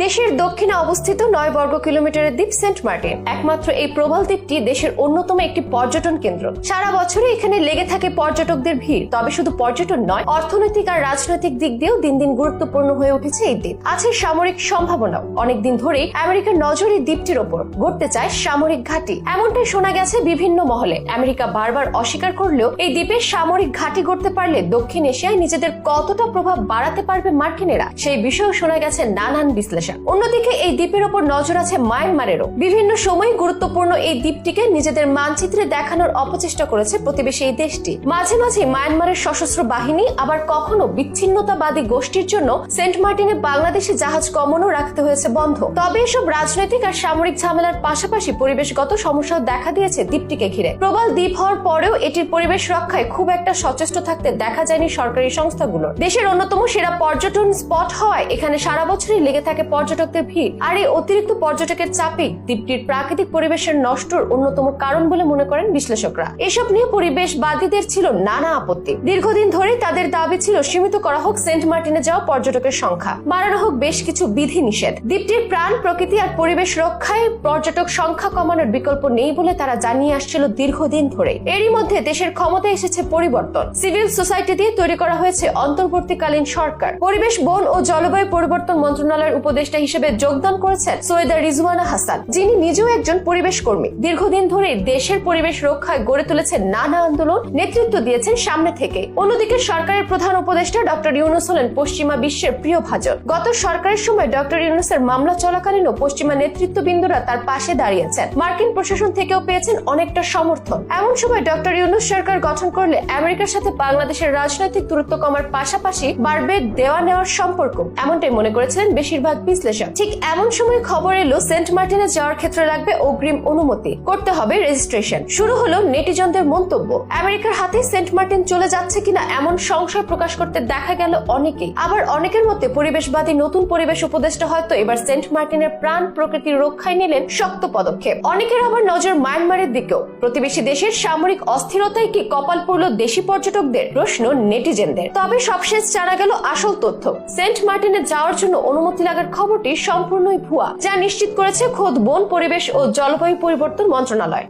দেশের দক্ষিণে অবস্থিত নয় বর্গ কিলোমিটারের দ্বীপ সেন্ট মার্টিন। একমাত্র এই প্রবাল দ্বীপটি দেশের অন্যতম একটি পর্যটন কেন্দ্র। সারা বছরই এখানে লেগে থাকে পর্যটকদের ভিড়। তবে শুধু পর্যটন নয়, অর্থনৈতিক আর রাজনৈতিক দিক দিয়েও দিন দিন গুরুত্বপূর্ণ হয়ে উঠেছে এই দ্বীপ। আছে সামরিক সম্ভাবনাও। অনেকদিন ধরেই আমেরিকার নজর এই দ্বীপটির ওপর গড়তে চায় সামরিক ঘাঁটি। এমনটাই শোনা গেছে বিভিন্ন মহলে। আমেরিকা বারবার অস্বীকার করলেও এই দ্বীপের সামরিক ঘাঁটি গড়তে পারলে দক্ষিণ এশিয়ায় নিজেদের কতটা প্রভাব বাড়াতে পারবে মার্কিনেরা, সেই বিষয়েও শোনা গেছে নানান বিশ্লেষণ। অন্যদিকে এই দ্বীপের ওপর নজর আছে মায়ানমারেরও। বিভিন্ন সময় গুরুত্বপূর্ণ এই দ্বীপটিকে নিজেদের মানচিত্রে দেখানোর অপচেষ্টা করেছে প্রতিবেশী এই দেশটি। মাঝে মাঝে মায়ানমারের সশস্ত্র বাহিনী, আবার কখনো বিচ্ছিন্নতাবাদী গোষ্ঠীর জন্য সেন্ট মার্টিনে বাংলাদেশে জাহাজ কমনও রাখতে হয়েছে বন্ধ। তবে এসব রাজনৈতিক আর সামরিক ঝামেলার পাশাপাশি পরিবেশগত সমস্যাও দেখা দিয়েছে দ্বীপটিকে ঘিরে। প্রবল দ্বীপ হওয়ার পরেও এটির পরিবেশ রক্ষায় খুব একটা সচেষ্ট থাকতে দেখা যায়নি সরকারি সংস্থাগুলো দেশের অন্যতম সেরা পর্যটন স্পট হওয়ায় এখানে সারা বছরই লেগে থাকে পর্যটকদের ভিড়। আর এই অতিরিক্ত পর্যটকের চাপেই দ্বীপটির প্রাকৃতিক পরিবেশের নষ্টর অন্যতম কারণ বলে মনে করেন বিশ্লেষকরা। এসব নিয়ে পরিবেশবাদীদের ছিল নানা আপত্তি। দীর্ঘদিন ধরে তাদের দাবি ছিল সীমিত করা হোক সেন্ট মার্টিনে যাওয়া পর্যটকের সংখ্যা। বাড়ানো হোক বেশ কিছু বিধি নিষেধ দ্বীপটির প্রাণ, প্রকৃতি আর পরিবেশ রক্ষায় পর্যটক সংখ্যা কমানোর বিকল্প নেই বলে তারা জানিয়ে আসছিল দীর্ঘদিন ধরে। এরই মধ্যে দেশের ক্ষমতায় এসেছে পরিবর্তন। সিভিল সোসাইটি দিয়ে তৈরি করা হয়েছে অন্তর্বর্তীকালীন সরকার। পরিবেশ, বন ও জলবায়ু পরিবর্তন মন্ত্রণালয়ের উপদেষ্টা হিসেবে যোগদান করেছেন সৈয়দা রিজওয়ানা হাসান, যিনি নিজেও একজন পরিবেশ কর্মী। দীর্ঘদিন ধরে দেশের পরিবেশ রক্ষায় গড়ে তুলেছেন নানা আন্দোলন, নেতৃত্ব দিয়েছেন সামনে থেকে। অন্যদিকে সরকারের প্রধান উপদেষ্টা ডক্টর ইউনুস হলেন পশ্চিমা বিশ্বের প্রিয় ভাজন। গত সরকারের সময় ডক্টর ইউনুসের মামলা চলাকালীনও পশ্চিমা নেতৃত্ববৃন্দরা তার পাশে দাঁড়িয়েছেন। মার্কিন প্রশাসন থেকেও পেয়েছেন অনেকটা সমর্থন। এমন সময় ডক্টর ইউনুস সরকার গঠন করলে আমেরিকার সাথে বাংলাদেশের রাজনৈতিক দূরত্ব কমার পাশাপাশি বাড়বে দেওয়া নেওয়ার সম্পর্ক। এমনটাই মনে করেছিলেন বেশিরভাগ বিশ্লেষক। ঠিক এমন সময় খবর এলো, সেন্ট মার্টিনে যাওয়ার ক্ষেত্রে লাগবে অগ্রিম অনুমতি। করতে হবে রেজিস্ট্রেশন শুরু হলো নেটিজনদের মন্তব্য। আমেরিকার হাতে সেন্ট মার্টিন চলে যাচ্ছে কিনা এমন সংশয় প্রকাশ করতে দেখা গেল অনেকেই। আবার অনেকের মতে পরিবেশবাদী নতুন পরিবেশ উপদেষ্টা হয়তো এবার সেন্ট মার্টিনের প্রাণ প্রকৃতির রক্ষায় নিলেন শক্ত পদক্ষেপ। অনেকের আবার নজর মায়ানমারের দিকেও। প্রতিবেশী দেশের সামরিক অস্থিরতায় কি কপাল পড়ল দেশি পর্যটকদের? প্রশ্ন নেটিজেনদের। তবে সবশেষ জানা গেল আসল তথ্য। সেন্ট মার্টিনে যাওয়ার জন্য অনুমতি লাগার খবরটি সম্পূর্ণই ভুয়া যা নিশ্চিত করেছে খোদ বন পরিবেশ ও জলবায়ু পরিবর্তন মন্ত্রণালয়।